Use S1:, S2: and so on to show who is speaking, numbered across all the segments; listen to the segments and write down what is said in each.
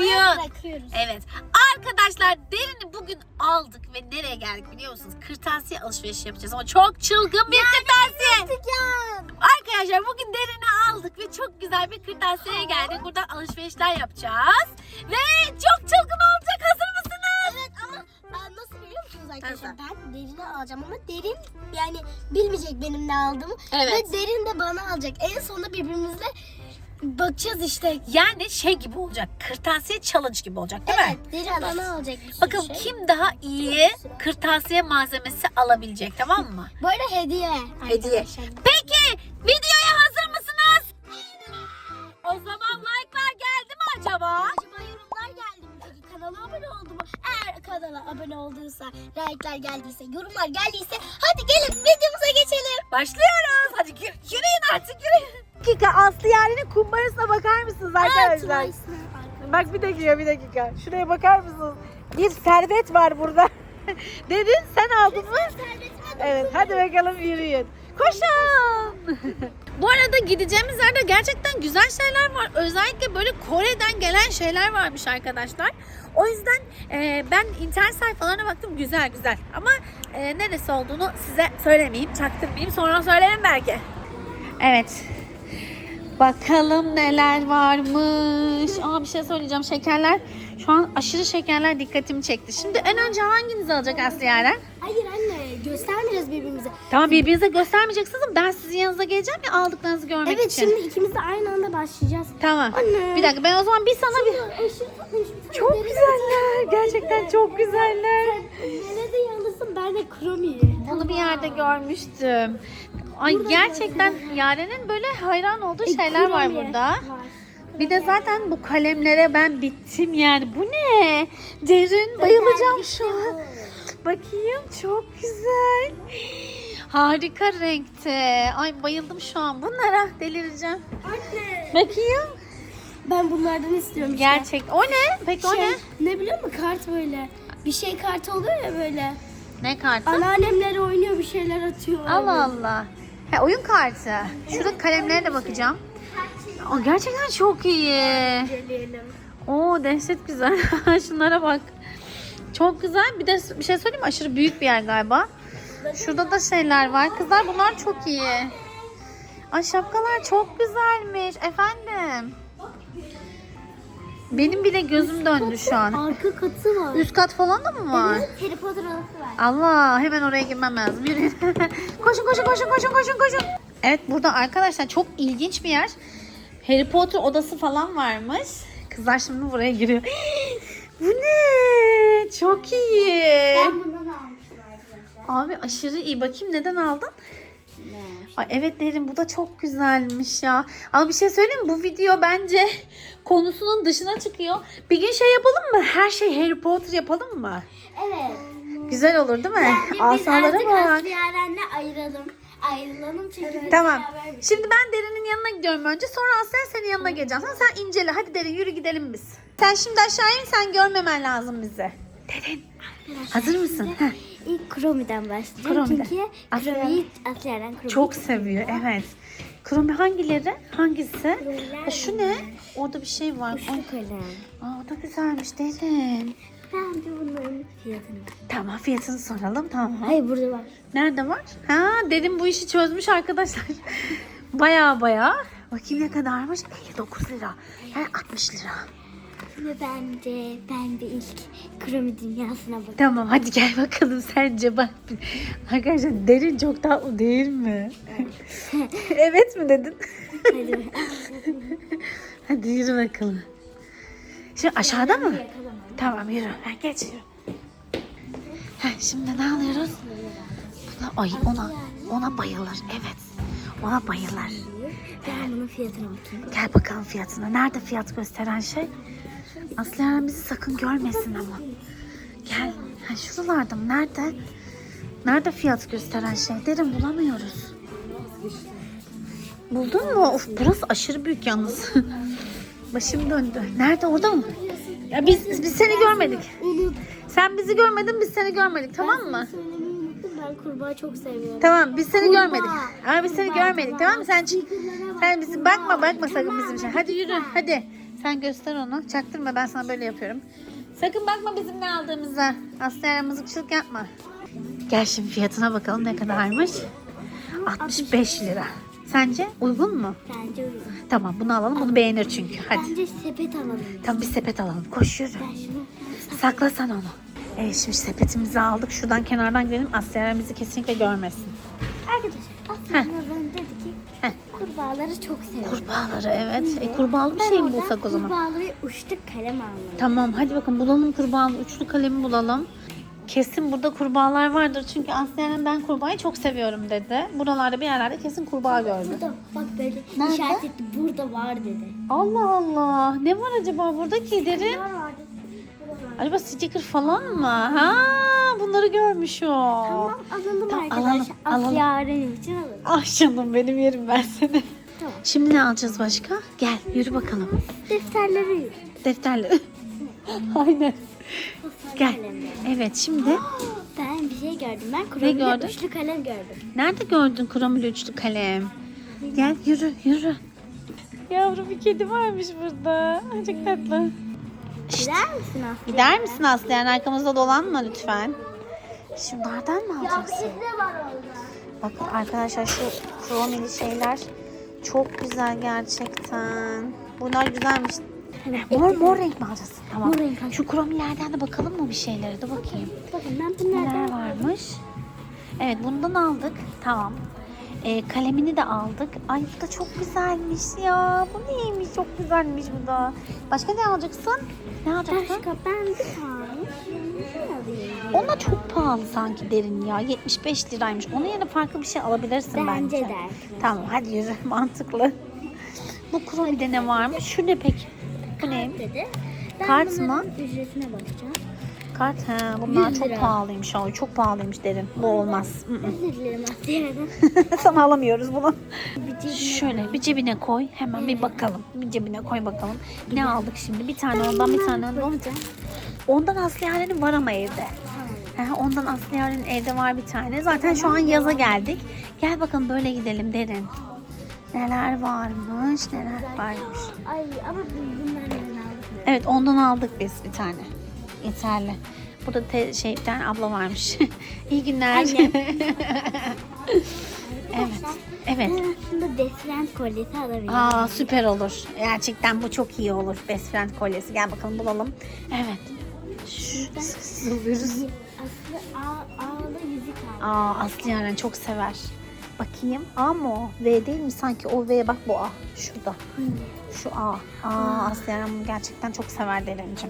S1: Derinle
S2: Açıklamaya
S1: oyun.
S2: bırakıyoruz.
S1: Evet. Arkadaşlar derini bugün aldık ve nereye geldik biliyor musunuz? Kırtasiye alışverişi yapacağız ama çok çılgın bir kırtasiye.
S2: Ya.
S1: Arkadaşlar bugün derini aldık ve çok güzel bir kırtasiyeye geldik. Buradan alışverişler yapacağız. Ve çok çılgın olacak. Hazır mısınız?
S2: Evet ama ben nasıl biliyor musunuz arkadaşlar?
S1: Nasıl?
S2: Ben derini alacağım ama derin yani bilmeyecek benim ne aldığımı.
S1: Evet.
S2: Ve derin de bana alacak. En sonunda birbirimizle bakacağız işte.
S1: Yani şey gibi olacak. Kırtasiye challenge gibi olacak değil mi?
S2: Evet. Derin bana alacak bir
S1: Bakalım
S2: şey.
S1: kim daha iyi kırtasiye malzemesi alabilecek tamam mı?
S2: Böyle hediye.
S1: Hediye.
S2: arkadaşlar.
S1: Peki videoya hazır mısınız? O zaman like'lar geldi mi acaba?
S2: Acaba yorumlar geldi mi? Peki kanala abone oldu mu? Eğer kanala abone olduysa, like'lar geldiyse, yorumlar geldiyse hadi gelin videomuza geçelim.
S1: Başlıyoruz. Hadi yürü, yürüyün artık yürüyün. Dakika Aslı Yaren'in kumbarasına bakar mısınız arkadaşlar? Bak bir dakika bir dakika. Şuraya bakar mısınız? Bir servet var burada. Dedin sen aldın mı? Evet hadi bakalım yürüyün. Koşun. Bu arada gideceğimiz yerde gerçekten güzel şeyler var. Özellikle böyle Kore'den gelen şeyler varmış arkadaşlar. O yüzden e, ben internet sayfalarına baktım güzel güzel. Ama e, neresi olduğunu size söylemeyeyim, çaktırmayayım. Sonra söylerim belki. Evet. Bakalım neler varmış. Aa bir şey söyleyeceğim. Şekerler şu an aşırı şekerler dikkatimi çekti. Şimdi en önce hanginiz alacak Aslı Yaren?
S2: Hayır anne göstermeyeceğiz birbirimize.
S1: Tamam birbirinize göstermeyeceksiniz ama ben sizin yanınıza geleceğim ya aldıklarınızı görmek
S2: Evet
S1: için.
S2: şimdi ikimiz de aynı anda başlayacağız.
S1: Tamım.
S2: Anne.
S1: Bir dakika ben o zaman bir sana bir...
S2: Aşırı tane
S1: Çok güzeller. Gerçekten çok güzeller.
S2: Nerede yalnızsın ben de kromi.
S1: Bunu bir yerde görmüştüm. Ay gerçekten Yaren'in böyle hayran olduğu şeyler var burada. Bir de zaten bu kalemlere ben bittim yani. Bu ne? Derin bayılacağım şu an. Bakayım çok güzel. Harika renkte. Ay bayıldım şu an. Bunlara delireceğim.
S2: Anne.
S1: Bakayım.
S2: Ben bunlardan istiyorum işte.
S1: Gerçek. O ne? Peki o
S2: Şey,
S1: ne?
S2: ne biliyor musun kart böyle. Bir şey kartı oluyor ya böyle.
S1: Ne kartı?
S2: Anneannemler oynuyor bir şeyler atıyor.
S1: Allah Allah. He, oyun kartı. Şurada kalemlere de bakacağım. O gerçekten çok iyi. Oo dehşet güzel. Şunlara bak. Çok güzel. Bir de bir şey söyleyeyim mi? Aşırı büyük bir yer galiba. Şurada da şeyler var. Kızlar bunlar çok iyi. Ay şapkalar çok güzelmiş. Efendim. Benim bile gözüm döndü şu an.
S2: Arka katı var.
S1: Üst kat falan da mı var?
S2: Evet, Harry Potter odası var.
S1: Allah hemen oraya girmem lazım. Yürüyün. koşun koşun koşun koşun koşun koşun. Evet burada arkadaşlar çok ilginç bir yer. Harry Potter odası falan varmış. Kızlar şimdi buraya giriyor. Bu ne? Çok iyi.
S2: Ben bundan almıştım arkadaşlar.
S1: Abi aşırı iyi. Bakayım neden aldın? Ay evet derim bu da çok güzelmiş ya. Ama bir şey söyleyeyim mi? Bu video bence konusunun dışına çıkıyor. Bir gün şey yapalım mı? Her şey Harry Potter yapalım mı?
S2: Evet.
S1: Güzel olur değil mi?
S2: Biz
S1: Asalara
S2: artık
S1: bak.
S2: Aslı Yaren'le ayıralım. Ayrılalım çünkü. biz
S1: Tamam.
S2: beraber-
S1: Şimdi ben Derin'in yanına gidiyorum önce. Sonra Aslen senin yanına geleceğim. Sen, sen incele. Hadi Derin yürü gidelim biz. Sen şimdi aşağı in. Sen görmemen lazım bizi. Derin. Hazır mısın? Heh.
S2: İlk Kromi'den başlayacağım.
S1: Kromi'den.
S2: Çünkü Kromi'yi Aslı Yaren Kromi.
S1: Çok seviyor. Evet. Kromi hangileri? Hangisi? Ha, şu ne? Orada bir şey var. Ay,
S2: Şu kalem.
S1: Aa, o da güzelmiş Derin.
S2: Bence bunların fiyatını.
S1: Tamam fiyatını soralım. Tamam.
S2: Hayır burada var.
S1: Nerede var? Ha Derin bu işi çözmüş arkadaşlar. Baya baya. Bakayım ne kadarmış? 59 lira. Yani 60 lira.
S2: Ve bence ben de ilk Kromi dünyasına bakıyorum.
S1: Tamam hadi gel bakalım sence bak. Arkadaşlar derin çok tatlı değil mi? evet mi dedin?
S2: Hadi.
S1: Hadi yürü bakalım. Şimdi aşağıda mı? Tamam yürü. Ha, geç yürü. Ha, şimdi ne alıyoruz? Buna, ay ona ona bayılır. Evet. Ona bayılır.
S2: Ben bunun fiyatına bakayım.
S1: Gel bakalım fiyatına. Nerede fiyat gösteren şey? Aslı Yaren bizi sakın görmesin ama. Gel. Ha, şuralarda mı? Nerede? Nerede fiyat gösteren şey? Derin bulamıyoruz. Buldun mu? Of burası aşırı büyük yalnız. Başım döndü. Nerede orada mı? Ya biz biz seni görmedik. Sen bizi görmedin biz seni görmedik tamam mı?
S2: Ben kurbağa çok seviyorum.
S1: Tamam biz seni
S2: Kurbağa.
S1: görmedik. Ama biz seni
S2: Kurbağa,
S1: görmedik
S2: kurbağa.
S1: tamam mı? Sen Sen bizi bakma bakma sakın bizim şey. Hadi yürü hadi. Sen göster onu. Çaktırma ben sana böyle yapıyorum. Sakın bakma bizim ne aldığımıza. Aslıya mızıkçılık yapma. Gel şimdi fiyatına bakalım ne kadarmış. 65 lira. Sence uygun mu?
S2: Bence uygun.
S1: Tamam bunu alalım. Bunu beğenir çünkü. Hadi.
S2: Bence sepet alalım.
S1: Tamam bir sepet alalım. Koş yürü. Sakla sen onu. Evet şimdi sepetimizi aldık. Şuradan kenardan gidelim. Asya bizi kesinlikle görmesin.
S2: Arkadaşlar aslında ben dedi ki
S1: Heh.
S2: Kurbağaları çok seviyorum.
S1: Kurbağaları evet. E, kurbağalı bir şey mi bulsak o zaman?
S2: Kurbağaları uçtuk kalem almalıyım.
S1: Tamam hadi bakın bulalım kurbağalı uçlu kalemi bulalım. Kesin burada kurbağalar vardır çünkü Aslı'nın ben kurbağayı çok seviyorum dedi. Buralarda bir yerlerde kesin kurbağa gördü.
S2: Burada bak böyle
S1: Nerede?
S2: işaret etti. Burada var dedi.
S1: Allah Allah ne var acaba buradaki derin?
S2: Var vardı. Burada var.
S1: Acaba sticker falan mı? Ha bunları görmüş o.
S2: Tamam alalım
S1: Tamam,
S2: arkadaşlar.
S1: alalım, alalım.
S2: İçin.
S1: Ah canım benim yerim ben seni.
S2: Tamam.
S1: Şimdi ne alacağız başka? Gel yürü bakalım.
S2: Defterleri yürü.
S1: Defterleri. Aynen. Gel. Evet şimdi
S2: Ben bir şey gördüm. Ben
S1: gördün?
S2: üçlü kalem gördüm.
S1: nerede gördün kromül üçlü kalem? Gel yürü yürü. Yavrum bir kedi varmış burada. Çok tatlı.
S2: Gider misin Asya?
S1: Gider misin Aslı? Yani arkamızda dolanma lütfen. Şunlardan mı alacaksın?
S2: de var orada.
S1: Bakın arkadaşlar şu kromili şeyler çok güzel gerçekten. Bunlar güzelmiş. Mor mor renk mi alacağız? Tamam.
S2: Mor renk.
S1: Şu kromilerden de bakalım mı bir şeylere? Dur bakayım.
S2: Bakın ben
S1: Neler
S2: bunlardan
S1: varmış? Evet bundan aldık. Tamam. Ee, kalemini de aldık. Ay bu da çok güzelmiş ya. Bu neymiş? Çok güzelmiş bu da. Başka ne alacaksın? Ne alacaksın?
S2: Başka ben bir tane.
S1: Ona çok pahalı sanki derin ya. 75 liraymış. Onun yerine farklı bir şey alabilirsin bence.
S2: Bence de.
S1: Tamam hadi yürü mantıklı. Bu kromide ne varmış? Şu ne peki? Bu ne?
S2: dedi. Ben
S1: Kart
S2: bunların
S1: mı?
S2: ücretine bakacağım.
S1: Kart. Ha, bunlar
S2: 100
S1: çok
S2: lira.
S1: pahalıymış. Ay, çok pahalıymış derin. Bu olmaz.
S2: Özür dilerim.
S1: Sana alamıyoruz bunu.
S2: Bir cebine
S1: Şöyle bir cebine koy. Hemen bir bakalım. Bir cebine koy bakalım. Ne aldık şimdi? Bir tane ondan bir tane ondan. Ondan Aslı Yaren'in var ama evde. He, ondan Aslı Yaren'in evde var bir tane. Zaten şu an yaza geldik. Gel bakalım böyle gidelim derin. Neler varmış, neler varmış.
S2: Ay ama aldık.
S1: Evet ondan aldık biz bir tane. Yeterli. Burada te- şey bir tane abla varmış. İyi günler.
S2: Annem.
S1: evet. Evet.
S2: Ben aslında Defrent kolyesi alabilirim.
S1: Aa süper olur. Gerçekten bu çok iyi olur. Best friend kolyesi. Gel bakalım bulalım. Evet.
S2: Aslında A, A'lı yüzük aldım.
S1: Aa Aslı Yaren çok sever. Bakayım. A mı o? V değil mi? Sanki o V bak bu A. Şurada. Şu A. Aa Yaren bunu gerçekten çok sever Derencim.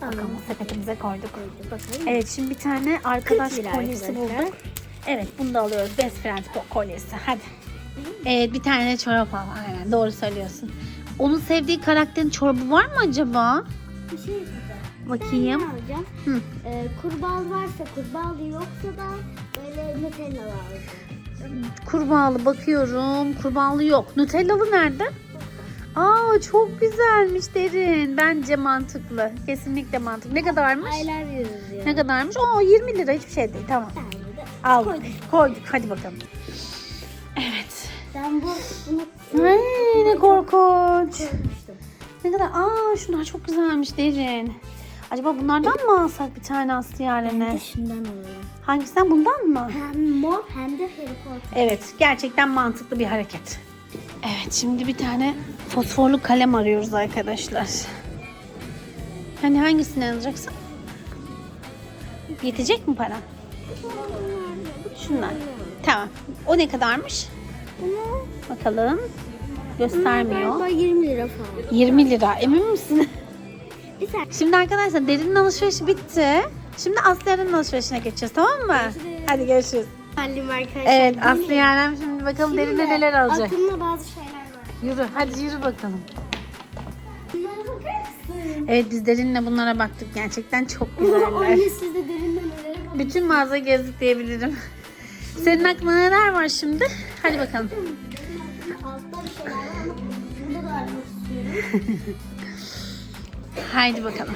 S2: Bakalım.
S1: Bakalım sepetimize koyduk.
S2: Bakalım.
S1: Evet şimdi bir tane arkadaş
S2: 40 lira
S1: kolyesi
S2: arkadaşlar.
S1: bulduk. Evet bunu da alıyoruz. Best friend ko- kolyesi. Hadi. Evet bir tane çorap al. Aynen doğru söylüyorsun. Onun sevdiği karakterin çorabı var mı acaba?
S2: Bir şey.
S1: Bakayım.
S2: Ne alacağım?
S1: Hı.
S2: Ee, kurbağalı varsa kurbağalı yoksa da böyle Nutella alacağım.
S1: Kurbağalı bakıyorum. Kurbağalı yok. Nutellalı nerede? Aa çok güzelmiş derin. Bence mantıklı. Kesinlikle mantıklı. Ne kadarmış?
S2: Aylar yazıyor.
S1: Ne kadarmış? Oo 20 lira hiçbir şey değil. Tamam. Aldık.
S2: Koyduk.
S1: Koyduk. Hadi bakalım. Evet.
S2: Ben bu bunu
S1: Ay ne korkunç. Ne kadar? Aa şunlar çok güzelmiş derin. Acaba bunlardan mı alsak bir tane Aslı
S2: Ben
S1: yerine?
S2: de şundan alalım.
S1: Hangisinden bundan mı?
S2: Hem mor hem de Harry Potter.
S1: Evet gerçekten mantıklı bir hareket. Evet şimdi bir tane fosforlu kalem arıyoruz arkadaşlar. Hani hangisini alacaksın? Yetecek mi para? Şunlar. Tamam. O ne kadarmış?
S2: Bunu
S1: Bakalım. Göstermiyor.
S2: galiba 20 lira falan.
S1: 20 lira. Emin misin?
S2: Bir saniye.
S1: Şimdi arkadaşlar derinin alışverişi bitti. Şimdi Aslı Yaren'in alışverişine geçeceğiz tamam mı? Hadi görüşürüz.
S2: Halim arkadaşlar.
S1: Evet Aslı Yaren şimdi bakalım derine neler alacak.
S2: Aklımda bazı şeyler var.
S1: Yürü hadi yürü bakalım. Evet biz derinle bunlara baktık. Gerçekten çok
S2: Anne
S1: güzeller.
S2: siz de derinden nelere.
S1: Bütün mağazayı gezdik diyebilirim. Senin aklına neler var şimdi? Hadi bakalım.
S2: Altta bir şeyler var ama burada da istiyorum.
S1: Haydi bakalım.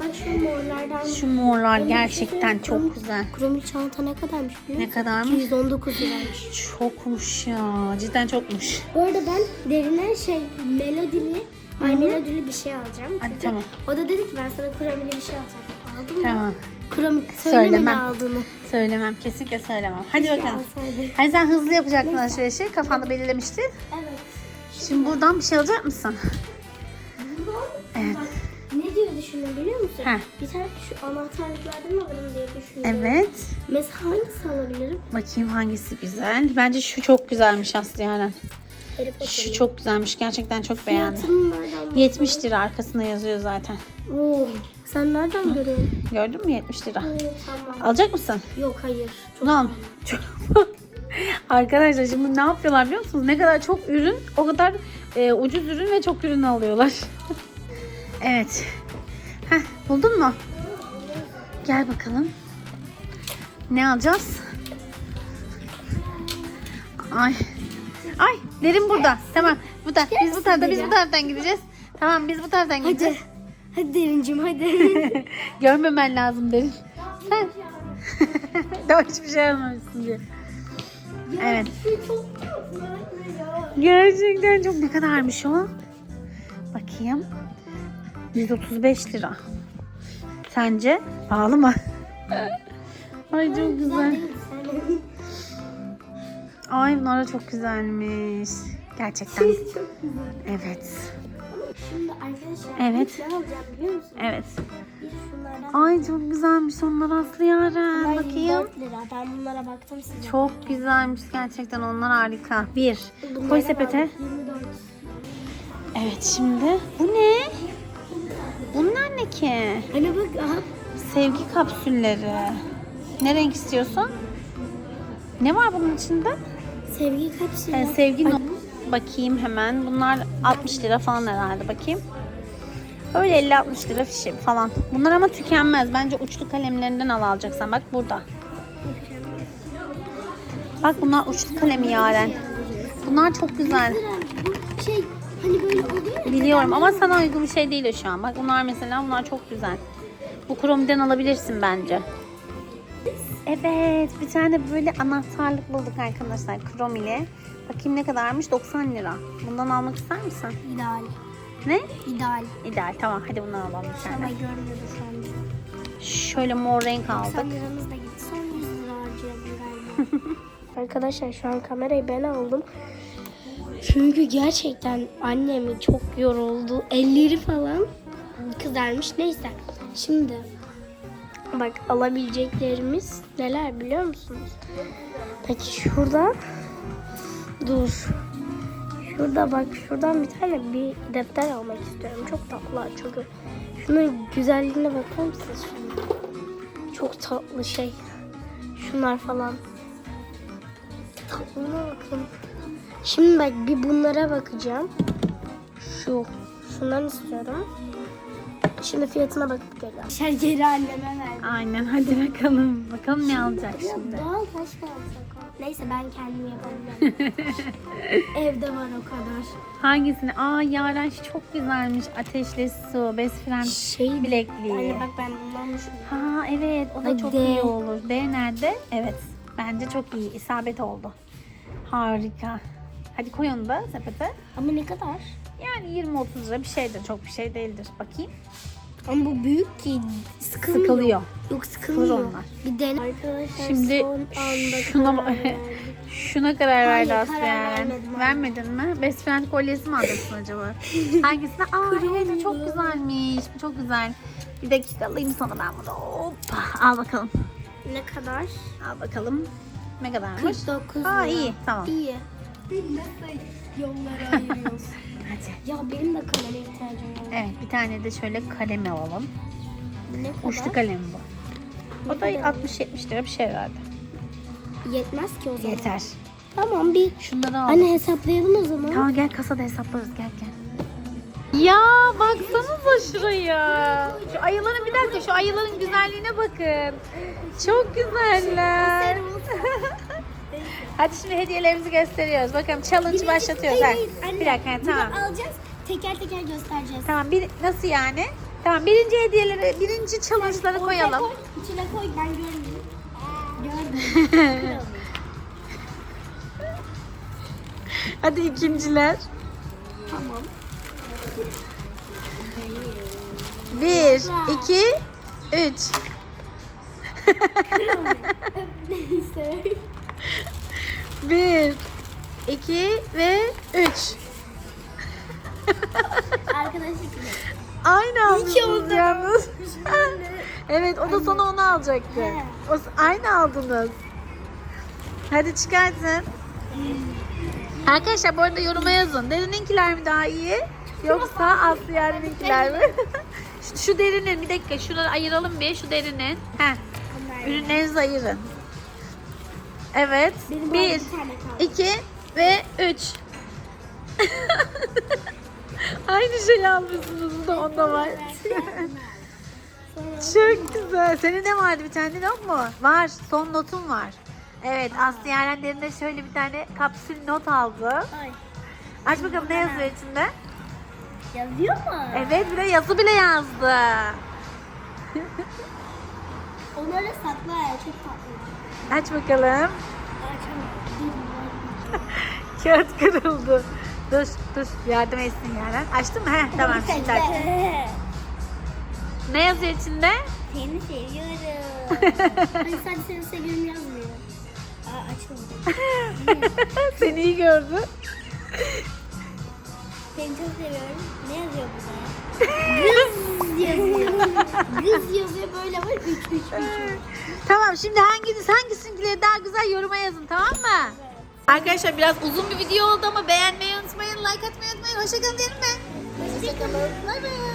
S2: Bak şu morlardan.
S1: Şu morlar gerçekten çok güzel.
S2: Kromil çanta ne kadarmış biliyor
S1: Ne
S2: musun?
S1: kadarmış?
S2: 219 liraymış.
S1: Çokmuş ya. Cidden çokmuş.
S2: Bu arada ben derine şey melodili, ay melodili bir şey alacağım.
S1: Hadi
S2: Çünkü
S1: tamam.
S2: O da dedi ki ben sana kromili bir şey alacağım. Aldım mı?
S1: Tamam.
S2: Kromil söyleme ne
S1: Söylemem.
S2: aldığını.
S1: Söylemem. Kesinlikle söylemem. Hadi bakalım.
S2: alsaydım.
S1: Hani sen hızlı yapacaktın alışverişi. Kafanda belirlemişti.
S2: Evet.
S1: Şimdi buradan bir şey alacak mısın? Evet.
S2: Ne diyor düşündüm biliyor musun?
S1: Heh.
S2: Bir tane şu anahtarlıklardan alırım diye düşündüm.
S1: Evet.
S2: Mesela hangisi alabilirim?
S1: Bakayım hangisi güzel. Bence şu çok güzelmiş Aslı Yaren. Şu çok güzelmiş. Gerçekten çok beğendim.
S2: Fiyatını nereden
S1: 70 lira arkasında yazıyor zaten.
S2: Oo, sen nereden görüyorsun?
S1: Gördün mü 70 lira.
S2: Tamam.
S1: Alacak mısın?
S2: Yok hayır.
S1: Tamam. Arkadaşlar şimdi ne yapıyorlar biliyor musunuz? Ne kadar çok ürün, o kadar e, ucuz ürün ve çok ürün alıyorlar. evet. Heh, buldun mu? Gel bakalım. Ne alacağız? Ay. Ay, derin burada. Tamam. Bu da. Biz bu tarafta, biz bu taraftan gideceğiz. Tamam, biz bu taraftan gideceğiz.
S2: Hadi. Hadi derincim hadi.
S1: Görmemen lazım derin. Sen. Daha hiçbir şey almamışsın diye. Evet. Gerçekten çok ne kadarmış o? Bakayım. 135 lira. Sence pahalı mı? Ay çok güzel. Ay bunlar da çok güzelmiş. Gerçekten.
S2: Çok güzel.
S1: Evet.
S2: Şimdi arkadaşlar
S1: Evet.
S2: ne alacağım biliyor musun?
S1: Evet.
S2: Bir şunlardan.
S1: Ay çok güzelmiş onlar Aslı Yaren. Bakayım.
S2: 24 lira. Ben bunlara baktım size.
S1: Çok güzelmiş gerçekten onlar harika. Bir.
S2: Bunlara
S1: Koy sepete.
S2: baktık, 24.
S1: Evet şimdi. Bu ne? Bunlar ne ki?
S2: Hani bak aha.
S1: Sevgi kapsülleri. Ne renk istiyorsun? Ne var bunun içinde?
S2: Sevgi kapsülü.
S1: Ee, sevgi no- Bakayım hemen. Bunlar 60 lira falan herhalde. Bakayım. Öyle 50-60 lira fişi falan. Bunlar ama tükenmez. Bence uçlu kalemlerinden al alacaksan. Bak burada. Bak bunlar uçlu kalemi yaren. Bunlar çok güzel.
S2: Bu şey hani böyle oluyor ya.
S1: Biliyorum ama sana uygun bir şey değil şu an. Bak bunlar mesela bunlar çok güzel. Bu kromiden alabilirsin bence. Evet bir tane böyle anahtarlık bulduk arkadaşlar krom ile. Bakayım ne kadarmış 90 lira. Bundan almak ister misin?
S2: İdeal.
S1: Ne?
S2: İdeal.
S1: İdeal tamam hadi bunu alalım bir
S2: Ama
S1: tane.
S2: görmüyordu şu anda.
S1: Şöyle mor renk aldık.
S2: 90 liramız da gitti. Son 100 lira harcayalım galiba. Arkadaşlar şu an kamerayı ben aldım. Çünkü gerçekten annemi çok yoruldu. Elleri falan kızarmış. Neyse. Şimdi bak alabileceklerimiz neler biliyor musunuz? Peki şurada dur. Şurada bak şuradan bir tane bir defter almak istiyorum. Çok tatlı çünkü. Şunun güzelliğine bakar mısınız şimdi? Çok tatlı şey. Şunlar falan. Tatlına bakın. Şimdi bak bir bunlara bakacağım. Şu. Şundan istiyorum. Şimdi fiyatına bakıp geliyorum. Şergeri anneme verdim.
S1: Aynen hadi bakalım. Bakalım ne alacak şimdi.
S2: Doğal taş o. Neyse ben kendim yapabilirim. Evde var o kadar.
S1: Hangisini? Aa Yaren şu çok güzelmiş. Ateşli su, best friend
S2: Şey
S1: bilekliği.
S2: Anne bak ben bundan.
S1: Ha evet o da
S2: Hadi.
S1: çok iyi olur. D nerede? Evet. Bence çok iyi. isabet oldu. Harika. Hadi koy onu da sepete.
S2: Ama ne kadar?
S1: Yani 20-30 lira bir şeydir. Çok bir şey değildir. Bakayım.
S2: Ama bu büyük ki sıkılmıyor.
S1: Sıkılıyor.
S2: Yok sıkılmıyor.
S1: Sıkılır onlar.
S2: Bir dene. Arkadaşlar
S1: Şimdi
S2: son anda
S1: şuna
S2: karar.
S1: Şuna karar verdi
S2: Hayır, karar
S1: yani.
S2: vermedim.
S1: Vermedin mi? Best friend kolyesi mi alacaksın acaba? Hangisine? Aa evet bu çok güzelmiş. Bu çok güzel. Bir dakika alayım sana ben bunu. Hoppa. Al bakalım.
S2: Ne kadar?
S1: Al bakalım. Ne kadarmış?
S2: 49
S1: Aa
S2: lira.
S1: iyi tamam.
S2: İyi. Nasıl yollara ayırıyorsun?
S1: Hadi.
S2: ya benim de kaleme ihtiyacım var.
S1: Evet bir tane de şöyle kalem alalım.
S2: Ne kadar?
S1: Uçlu kalem bu. O
S2: Ne
S1: da
S2: kadar?
S1: 60-70 lira bir şey herhalde.
S2: Yetmez ki o zaman.
S1: Yeter.
S2: Tamam bir.
S1: Şunları al.
S2: Anne hesaplayalım o zaman.
S1: Tamam gel kasada hesaplarız gel gel. Ya baksanıza şuraya. Şu ayıların bir dakika şu ayıların güzelliğine bakın. Çok güzeller. Hadi şimdi hediyelerimizi gösteriyoruz. Bakalım challenge başlatıyoruz.
S2: Hayır,
S1: Ha,
S2: hayır, anne.
S1: Bir dakika tamam.
S2: alacağız. Teker teker göstereceğiz.
S1: Tamam bir nasıl yani? Tamam birinci hediyeleri, birinci challenge'ları koyalım.
S2: Koy, İçine koy ben görmeyeyim. Gördüm.
S1: Hadi ikinciler.
S2: tamam.
S1: Bir, iki, üç. Bir, iki ve üç.
S2: Arkadaş ikili.
S1: Aynı aldınız yalnız. evet o da sana onu alacaktı.
S2: He.
S1: O, aynı aldınız. Hadi çıkartın. Arkadaşlar bu arada yoruma yazın. Derininkiler mi daha iyi? Yoksa Aslı Yaren'inkiler mi? şu, şu derinin bir dakika şunu ayıralım bir şu derinin. Heh. Ürünlerinizi ayırın. Evet.
S2: Benim
S1: bir,
S2: bir tane kaldı.
S1: iki ve üç. Aynı şeyi almışsınız. Bu da onda var. Çok güzel. Senin de vardı bir tane yok mu? Var. Son notum var. Evet Aslı Yaren derinde şöyle bir tane kapsül not aldı.
S2: Ay.
S1: Aç bakalım ne yazıyor içinde?
S2: Yazıyor mu?
S1: Evet bir de yazı bile yazdı.
S2: Onları sakla ya çok tatlı.
S1: Aç bakalım. Kağıt kırıldı. Dur dur yardım etsin Yaren. Açtın mı? Heh, tamam şimdi aç. Ne yazıyor içinde?
S2: Seni seviyorum. Hani sadece seni seviyorum yazmıyor. Aa açılmadı.
S1: Seni iyi gördü.
S2: Seni çok seviyorum. Ne yazıyor burada? Kız yazıyor. Böyle var. Üç üç üç.
S1: Tamam şimdi hanginiz hangisininkileri daha güzel yoruma yazın tamam mı? Arkadaşlar biraz uzun bir video oldu ama beğenmeyi unutmayın, like atmayı unutmayın. Hoşçakalın diyelim mi?
S2: Hoşçakalın. Bay bay.